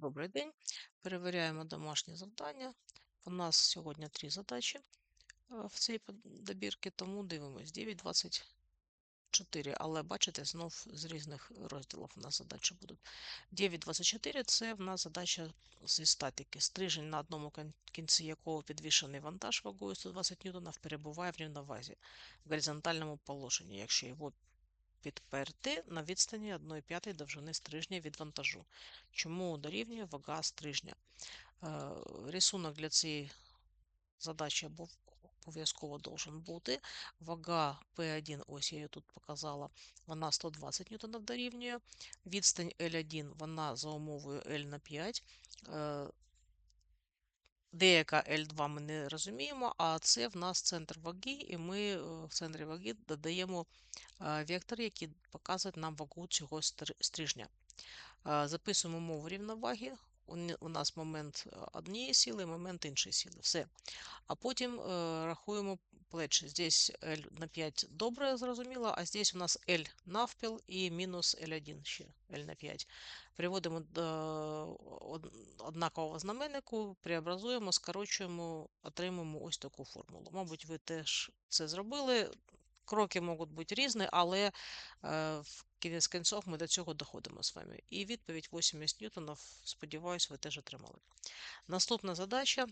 Добрий день. Перевіряємо домашні завдання. У нас сьогодні три задачі е, в цій добірці, тому дивимось 9.24. Але бачите, знов з різних розділів у нас задачі будуть. 9.24 це в нас задача зі статики. Стрижень, на одному кінці якого підвішений вантаж вагою 120 ньютонів, перебуває в рівновазі в горизонтальному положенні, якщо його підперти на відстані 1,5 довжини стрижня від вантажу. Чому дорівнює вага стрижня? Е, Рисунок для цієї задачі обов'язково должен бути. Вага P1, ось я її тут показала, вона 120 ньютонів дорівнює. Відстань L1, вона за умовою L на 5. Деяка L2 ми не розуміємо, а це в нас центр ваги, і ми е, в центрі ваги додаємо е, вектор, який показує нам вагу цього стр- стрижня. Е, Записуємо мову рівноваги. У нас момент е, однієї сили, момент іншої сили. Все. А потім е, рахуємо плечі. Здесь L на 5 добре зрозуміло, а здесь у нас L навпіл і мінус L1 ще L на 5. Приводимо до однакового знаменнику, преобразуємо, скорочуємо, отримуємо ось таку формулу. Мабуть, ви теж це зробили. Кроки можуть бути різні, але е, в кінець кінців ми до цього доходимо з вами. І відповідь 80 ньютонів, сподіваюсь, ви теж отримали. Наступна задача.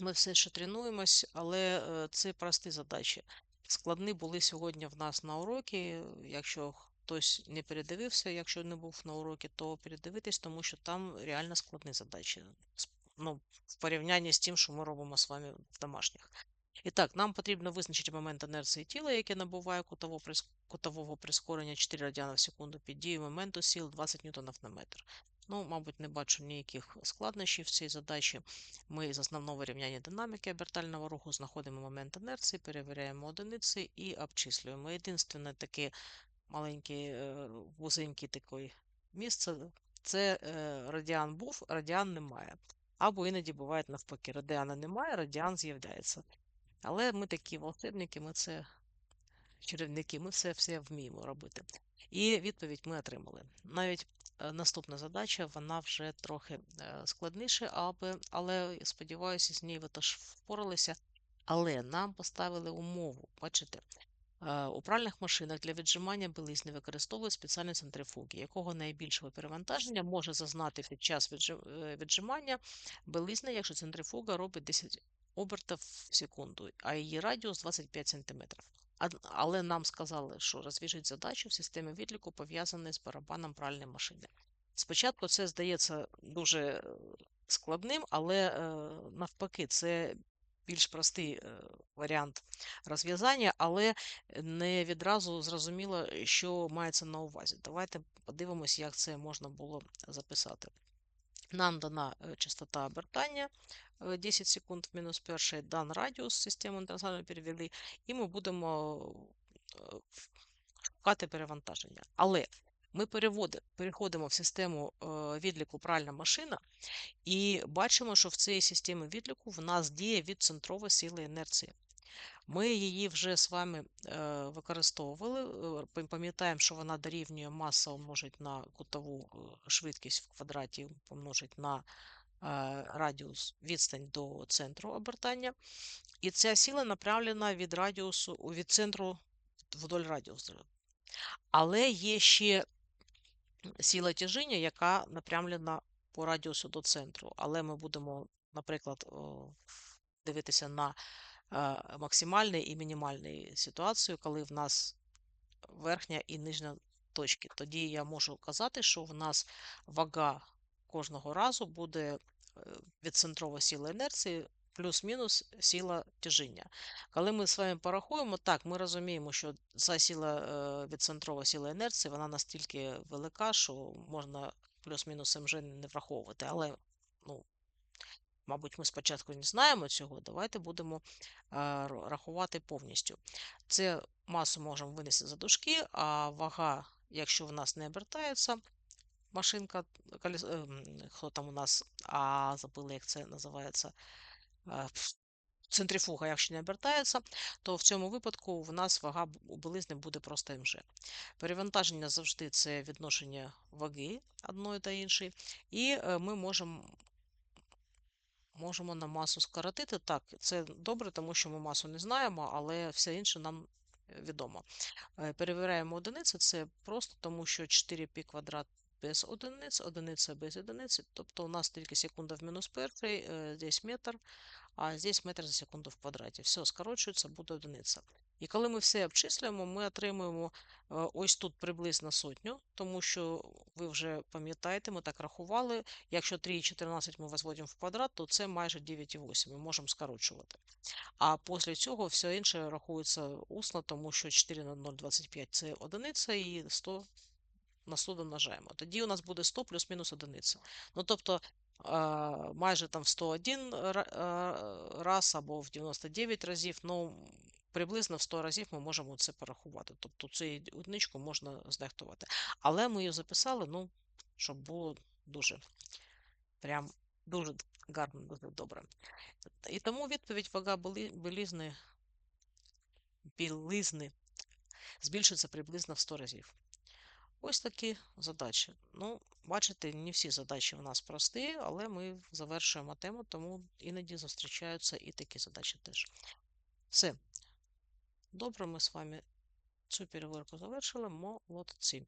Ми все ще тренуємось, але е, це прості задачі. Складні були сьогодні в нас на уроки. Якщо хтось не передивився, якщо не був на уроці, то передивитись, тому що там реально складні задачі. Ну, в порівнянні з тим, що ми робимо з вами в домашніх. І так, нам потрібно визначити момент інерції тіла, яке набуває кутового прискорення 4 радіана в секунду під дією моменту сил 20 ньютонів на метр. Ну, мабуть, не бачу ніяких складнощів в цій задачі. Ми з основного рівняння динаміки обертального руху знаходимо момент інерції, перевіряємо одиниці і обчислюємо. Єдине таке маленьке е, вузеньке таке місце це е, радіан був, радіан немає. Або іноді буває навпаки, радіана немає, радіан з'являється. Але ми такі волшебники, ми це чарівники, ми все, все вміємо робити. І відповідь ми отримали. Навіть е, наступна задача, вона вже трохи е, складніша, але, сподіваюся, з нею ви теж впоралися. Але нам поставили умову, бачите, е, у пральних машинах для віджимання білизни використовують спеціальні центрифуги, якого найбільшого перевантаження може зазнати під час віджимання білизни, якщо центрифуга робить 10 обертів в секунду, а її радіус 25 см. Але нам сказали, що розв'яжіть задачу в системі відліку, пов'язаної з барабаном пральної машини. Спочатку це здається дуже е, складним, але е, навпаки, це більш простий е, варіант розв'язання, але не відразу зрозуміло, що мається на увазі. Давайте подивимось, як це можна було записати. Нам дана е, частота обертання е, 10 секунд в мінус перший, дан радіус систему інтернаціонально перевели, і ми будемо шукати перевантаження. Але ми переходимо в систему відліку пральна машина і бачимо, що в цій системі відліку в нас діє відцентрова сила інерції. Ми її вже з вами е, використовували. е, Пам'ятаємо, що вона дорівнює маса умножить на кутову е, швидкість в квадраті помножить на радіус відстань до центру обертання. І ця сила направлена від радіусу від центру вдоль радіусу. Але є ще сила тяжіння, яка напрямлена по радіусу до центру. Але ми будемо, наприклад, дивитися на максимальний і мінімальний ситуацію, коли в нас верхня і нижня точки. Тоді я можу казати, що в нас вага кожного разу буде е, відцентрова сила інерції плюс-мінус сила тяжіння. Коли ми з вами порахуємо, так, ми розуміємо, що ця сила е, відцентрова сила інерції, вона настільки велика, що можна плюс-мінус МЖ не враховувати. Але, ну, мабуть, ми спочатку не знаємо цього, давайте будемо е, рахувати повністю. Це масу можемо винести за дужки, а вага, якщо в нас не обертається, машинка, ем, хто там у нас, а забыли, як це називається. Е, центрифуга, якщо не обертається, то в цьому випадку в нас вага у білизни буде просто МЖ. Перевантаження завжди це відношення ваги одної та іншої, і е, ми можемо можемо на масу скоротити. Так, це добре, тому що ми масу не знаємо, але все інше нам е, відомо. Е, Перевіряємо одиниці, це просто тому, що 4π квадрат без одиниць, одиниця без одиниці, тобто у нас тільки секунда в мінус перший, е, здесь метр, а здесь метр за секунду в квадраті. Все скорочується, буде одиниця. І коли ми все обчислюємо, ми отримуємо е, ось тут приблизно сотню, тому що ви вже пам'ятаєте, ми так рахували. Якщо 3,14 ми возводимо в квадрат, то це майже 9,8. Ми можемо скорочувати. А після цього все інше рахується усно, тому що 4 на 0,25 це одиниця і 100 на 100 домножаємо. Тоді у нас буде 100 плюс-мінус одиниця. Ну, тобто майже там в 101 раз або в 99 разів, ну, приблизно в 100 разів ми можемо це порахувати. Тобто цю одиничку можна знехтувати. Але ми її записали, ну, щоб було дуже прям дуже гарно, дуже добре. І тому відповідь вага білизни, білизни збільшиться приблизно в 100 разів. Ось такі задачі. Ну, бачите, не всі задачі в нас прості, але ми завершуємо тему, тому іноді зустрічаються і такі задачі теж. Все. Добре, ми з вами цю перевірку завершили. Молодці.